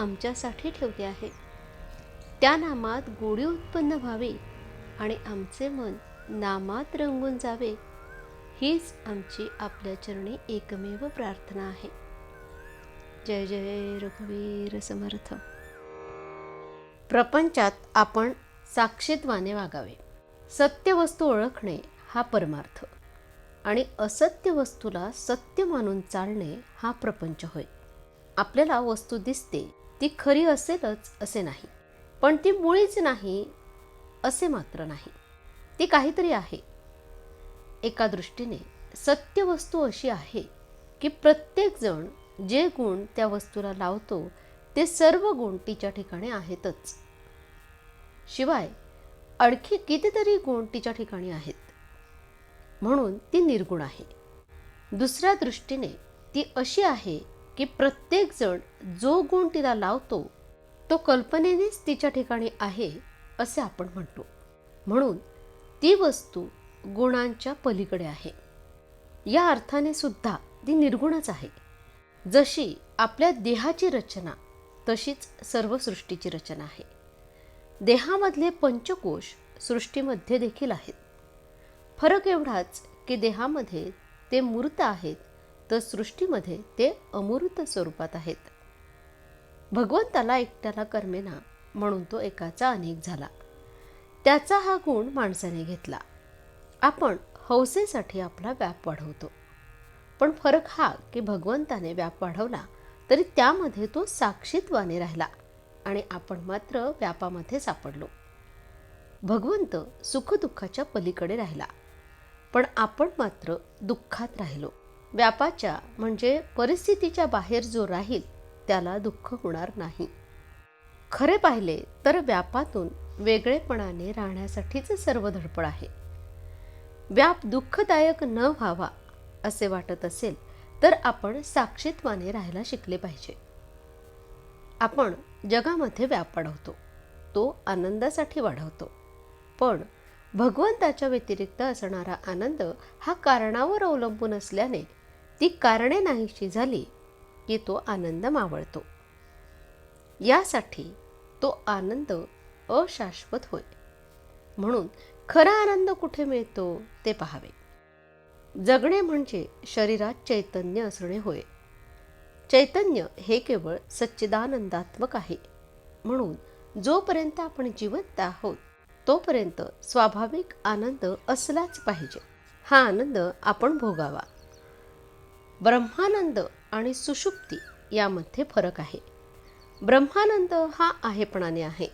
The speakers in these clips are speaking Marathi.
आमच्यासाठी ठेवले आहे. त्या नामात गोडी उत्पन्न व्हावी आणि आमचे मन नामात रंगून जावे हीच आमची आपल्या चरणी एकमेव प्रार्थना आहे. जय जय रघुवीर समर्थ. प्रपंचात आपण साक्षीत्वाने वागावे. सत्य वस्तू ओळखणे हा परमार्थ आणि असत्य वस्तूला सत्य मानून चालणे हा प्रपंच होय. आपल्याला वस्तू दिसते ती खरी असेलच असे नाही. पण ती मुळीच नाही असे मात्र नाही. ती काहीतरी आहे. एका दृष्टीने सत्य वस्तू अशी आहे की प्रत्येकजण जे गुण त्या वस्तूला लावतो ते सर्व गुण तिच्या ठिकाणी आहेतच. शिवाय आणखी कितीतरी गुण तिच्या ठिकाणी आहेत. म्हणून ती निर्गुण आहे. दुसऱ्या दृष्टीने ती अशी आहे की प्रत्येकजण जो गुण तिला लावतो तो कल्पनेनेच तिच्या ठिकाणी आहे असे आपण म्हणतो. म्हणून ती वस्तू गुणांच्या पलीकडे आहे. या अर्थाने सुद्धा ती निर्गुणच आहे. जशी आपल्या देहाची रचना तशीच सर्व सृष्टीची रचना आहे. देहामधले पंचकोश सृष्टीमध्ये देखील आहेत. फरक एवढाच की देहामध्ये ते मूर्त आहेत तर सृष्टीमध्ये ते अमूर्त स्वरूपात आहेत. भगवंताला एकट्याला कर्मेना म्हणून तो एकाचा अनेक झाला. त्याचा हा गुण माणसाने घेतला. आपण हौसेसाठी आपला व्याप वाढवतो. पण फरक हा की भगवंताने व्याप वाढवला तरी त्यामध्ये तो साक्षीत्वाने राहिला आणि आपण मात्र व्यापामध्ये सापडलो. भगवंत सुखदुःखाच्या पलीकडे राहिला. पण आपण मात्र दुःखात राहिलो. व्यापाच्या म्हणजे परिस्थितीच्या बाहेर जो राहील त्याला दुःख होणार नाही. खरे पाहिले तर व्यापातून वेगळेपणाने राहण्यासाठीच सर्व धडपड आहे. व्याप दुःखदायक न व्हावा असे वाटत असेल तर आपण साक्षीत्वाने राहायला शिकले पाहिजे. आपण जगामध्ये व्याप वाढवतो तो आनंदासाठी वाढवतो. पण भगवंताच्या व्यतिरिक्त असणारा आनंद हा कारणावर अवलंबून असल्याने ती कारणे नाहीशी झाली की तो आनंद मावळतो. यासाठी तो आनंद अशाश्वत होय. म्हणून खरा आनंद कुठे मिळतो ते पाहावे. जगणे म्हणजे शरीरात चैतन्य असणे होय. चैतन्य हे केवळ सच्चिदानंदात्मक आहे. म्हणून जोपर्यंत आपण जिवंत आहोत तोपर्यंत स्वाभाविक आनंद असलाच पाहिजे. हा आनंद आपण भोगावा. ब्रह्मानंद आणि सुषुप्ती यामध्ये फरक आहे. ब्रह्मानंद हा आहेपणाने आहे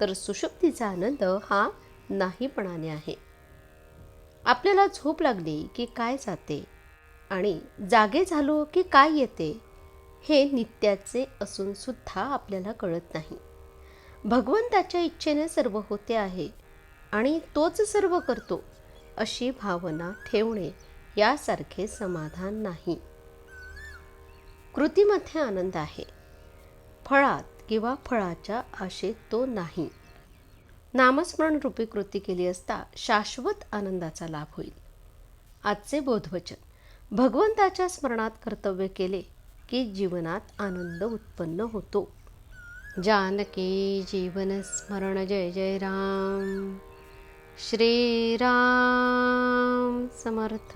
तर सुषुप्तीचा आनंद हा नाहीपणाने आहे. आपल्याला झोप लागली की काय जाते आणि जागे झालो की काय येते हे नित्याचे असूनसुद्धा आपल्याला कळत नाही. भगवंताच्या इच्छेने सर्व होते आहे आणि तोच सर्व करतो अशी भावना ठेवणे यासारखे समाधान नाही. कृतीमध्ये आनंद आहे. फळात किंवा फळाच्या आशेत तो नाही. नामस्मरण रूपी कृती केली असता शाश्वत आनंदाचा लाभ होईल. आजचे बोधवचन. भगवंताच्या स्मरणात कर्तव्य केले की जीवनात आनंद उत्पन्न होतो. जानकी जीवन स्मरण जय जय राम. श्रीराम समर्थ.